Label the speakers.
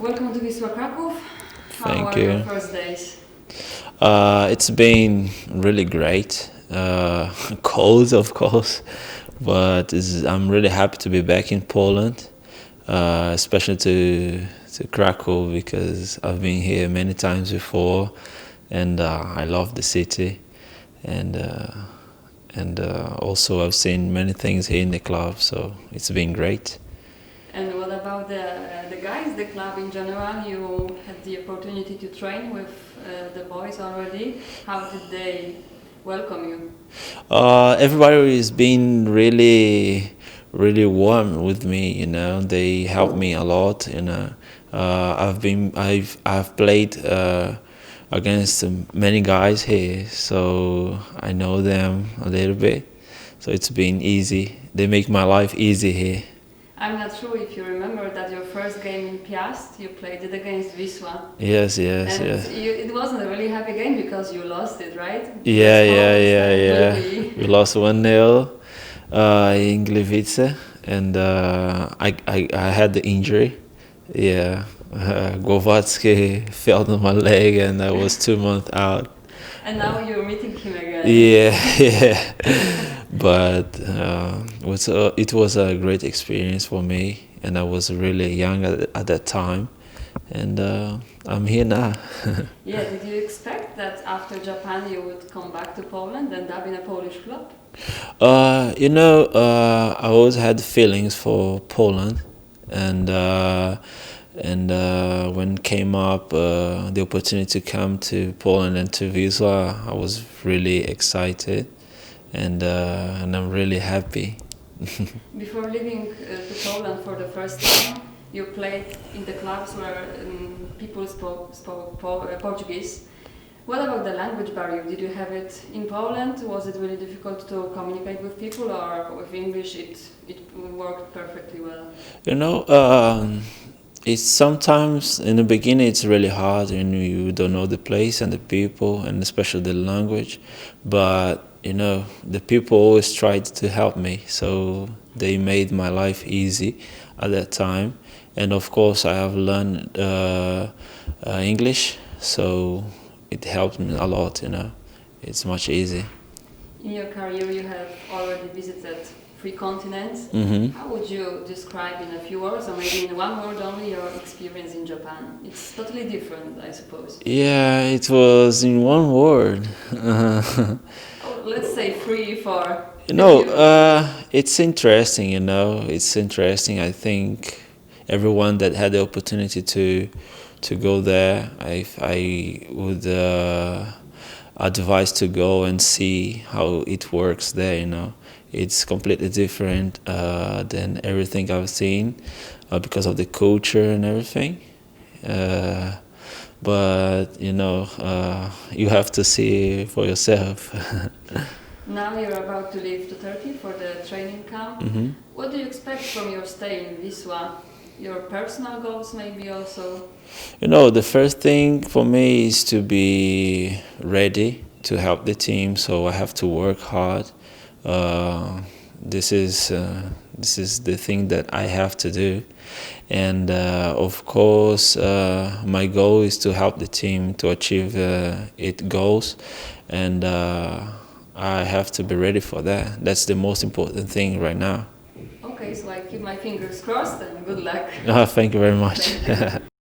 Speaker 1: welcome to Wisła Kraków. How
Speaker 2: Thank
Speaker 1: are your
Speaker 2: you.
Speaker 1: first days?
Speaker 2: Uh, it's been really great. Uh, cold, of course, but I'm really happy to be back in Poland, uh, especially to to Krakow because I've been here many times before, and uh, I love the city, and uh, and uh, also I've seen many things here in the club, so it's been great.
Speaker 1: And what about the uh, the guys, the club in general? You had the opportunity to train with uh, the boys already. How did they welcome you?
Speaker 2: Uh, everybody has been really, really warm with me. You know, they help me a lot. You know, uh, I've been, I've, I've played uh, against many guys here, so I know them a little bit. So it's been easy. They make my life easy here.
Speaker 1: I'm not sure if you remember that your first game in Piast, you played it against Wisła.
Speaker 2: Yes, yes,
Speaker 1: and
Speaker 2: yes.
Speaker 1: You, it wasn't a really happy game because you lost it, right?
Speaker 2: Yeah, yeah, yeah, yeah.
Speaker 1: really-
Speaker 2: We lost one 0 uh, in Gliwice, and uh, I, I I had the injury. Yeah, uh, Głowacki fell on my leg, and I was two months out.
Speaker 1: And now you're meeting him again.
Speaker 2: Yeah, yeah. But uh, it was a, it was a great experience for me, and I was really young at, at that time, and uh, I'm here now.
Speaker 1: Yeah, did you expect that after Japan you would come back to Poland and up in a Polish club?
Speaker 2: Uh, you know, uh, I always had feelings for Poland, and uh, and uh, when came up uh, the opportunity to come to Poland and to Wisła, I was really excited, and uh, and I'm really happy.
Speaker 1: Before leaving uh, to Poland for the first time, you played in the clubs where um, people spoke, spoke po- uh, Portuguese. What about the language barrier? Did you have it in Poland? Was it really difficult to communicate with people, or with English it it worked perfectly well?
Speaker 2: You know, um, it's sometimes in the beginning it's really hard and you don't know the place and the people and especially the language, but you know the people always tried to help me, so they made my life easy at that time, and of course I have learned uh, uh, English, so it helped me a lot. You know, it's much easier
Speaker 1: In your career, you have already visited three continents.
Speaker 2: hmm
Speaker 1: How would you describe in a few words, or maybe in one word only, your experience in Japan? It's totally different, I suppose.
Speaker 2: Yeah, it was in one word.
Speaker 1: Oh, let's say three, four.
Speaker 2: You know,
Speaker 1: If you-
Speaker 2: uh, it's interesting. You know, it's interesting. I think everyone that had the opportunity to to go there, I I would uh, advise to go and see how it works there. You know, it's completely different uh, than everything I've seen uh, because of the culture and everything. Uh, but you know, uh, you have to see for yourself.
Speaker 1: now you're about to leave to Turkey for the training camp.
Speaker 2: hmm
Speaker 1: What do you expect from your stay in Wisła? Your personal goals, maybe also.
Speaker 2: You know, the first thing for me is to be ready to help the team. So I have to work hard. Uh, this is uh, this is the thing that I have to do, and uh, of course, uh, my goal is to help the team to achieve uh, its goals, and uh, I have to be ready for that. That's the most important thing right now.
Speaker 1: Okay, so I keep my fingers crossed and good luck.
Speaker 2: Uh, thank you very much.